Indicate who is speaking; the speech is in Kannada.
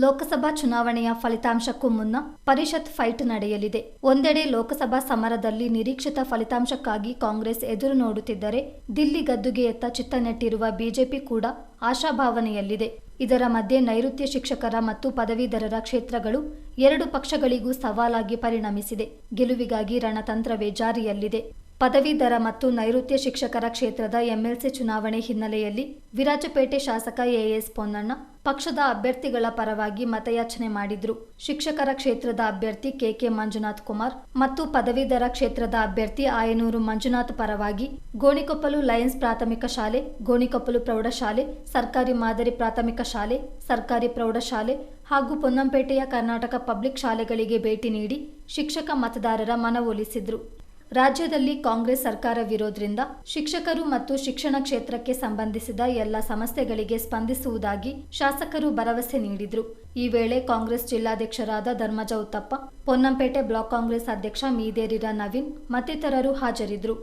Speaker 1: ಲೋಕಸಭಾ ಚುನಾವಣೆಯ ಫಲಿತಾಂಶಕ್ಕೂ ಮುನ್ನ ಪರಿಷತ್ ಫೈಟ್ ನಡೆಯಲಿದೆ. ಒಂದೆಡೆ ಲೋಕಸಭಾ ಸಮರದಲ್ಲಿ ನಿರೀಕ್ಷಿತ ಫಲಿತಾಂಶಕ್ಕಾಗಿ ಕಾಂಗ್ರೆಸ್ ಎದುರು ನೋಡುತ್ತಿದ್ದರೆ ದಿಲ್ಲಿ ಗದ್ದುಗೆಯತ್ತ ಚಿತ್ತ ನೆಟ್ಟಿರುವ ಬಿಜೆಪಿ ಕೂಡ ಆಶಾಭಾವನೆಯಲ್ಲಿದೆ. ಇದರ ಮಧ್ಯೆ ನೈಋತ್ಯ ಶಿಕ್ಷಕರ ಮತ್ತು ಪದವೀಧರರ ಕ್ಷೇತ್ರಗಳು ಎರಡು ಪಕ್ಷಗಳಿಗೂ ಸವಾಲಾಗಿ ಪರಿಣಮಿಸಿದೆ. ಗೆಲುವಿಗಾಗಿ ರಣತಂತ್ರವೇ ಜಾರಿಯಲ್ಲಿದೆ. ಪದವೀಧರ ಮತ್ತು ನೈಋತ್ಯ ಶಿಕ್ಷಕರ ಕ್ಷೇತ್ರದ ಎಂಎಲ್ಸಿ ಚುನಾವಣೆ ಹಿನ್ನೆಲೆಯಲ್ಲಿ ವಿರಾಜಪೇಟೆ ಶಾಸಕ ಎಎಸ್ ಪೊನ್ನಣ್ಣ ಪಕ್ಷದ ಅಭ್ಯರ್ಥಿಗಳ ಪರವಾಗಿ ಮತಯಾಚನೆ ಮಾಡಿದ್ರು. ಶಿಕ್ಷಕರ ಕ್ಷೇತ್ರದ ಅಭ್ಯರ್ಥಿ ಕೆಕೆ ಮಂಜುನಾಥ್ ಕುಮಾರ್ ಮತ್ತು ಪದವೀಧರ ಕ್ಷೇತ್ರದ ಅಭ್ಯರ್ಥಿ ಆಯನೂರು ಮಂಜುನಾಥ್ ಪರವಾಗಿ ಗೋಣಿಕೊಪ್ಪಲು ಲಯನ್ಸ್ ಪ್ರಾಥಮಿಕ ಶಾಲೆ, ಗೋಣಿಕೊಪ್ಪಲು ಪ್ರೌಢಶಾಲೆ, ಸರ್ಕಾರಿ ಮಾದರಿ ಪ್ರಾಥಮಿಕ ಶಾಲೆ, ಸರ್ಕಾರಿ ಪ್ರೌಢಶಾಲೆ ಹಾಗೂ ಪೊನ್ನಂಪೇಟೆಯ ಕರ್ನಾಟಕ ಪಬ್ಲಿಕ್ ಶಾಲೆಗಳಿಗೆ ಭೇಟಿ ನೀಡಿ ಶಿಕ್ಷಕ ಮತದಾರರ ಮನವೊಲಿಸಿದ್ರು. ರಾಜ್ಯದಲ್ಲಿ ಕಾಂಗ್ರೆಸ್ ಸರ್ಕಾರವಿರೋದ್ರಿಂದ ಶಿಕ್ಷಕರು ಮತ್ತು ಶಿಕ್ಷಣ ಕ್ಷೇತ್ರಕ್ಕೆ ಸಂಬಂಧಿಸಿದ ಎಲ್ಲ ಸಮಸ್ಯೆಗಳಿಗೆ ಸ್ಪಂದಿಸುವುದಾಗಿ ಶಾಸಕರು ಭರವಸೆ ನೀಡಿದ್ರು. ಈ ವೇಳೆ ಕಾಂಗ್ರೆಸ್ ಜಿಲ್ಲಾಧ್ಯಕ್ಷರಾದ ಧರ್ಮಜೌತಪ್ಪ ಪೊನ್ನಂಪೇಟೆ ಬ್ಲಾಕ್ ಕಾಂಗ್ರೆಸ್ ಅಧ್ಯಕ್ಷ ಮೀದೇರಿರ ನವೀನ್ ಮತ್ತಿತರರು ಹಾಜರಿದ್ದರು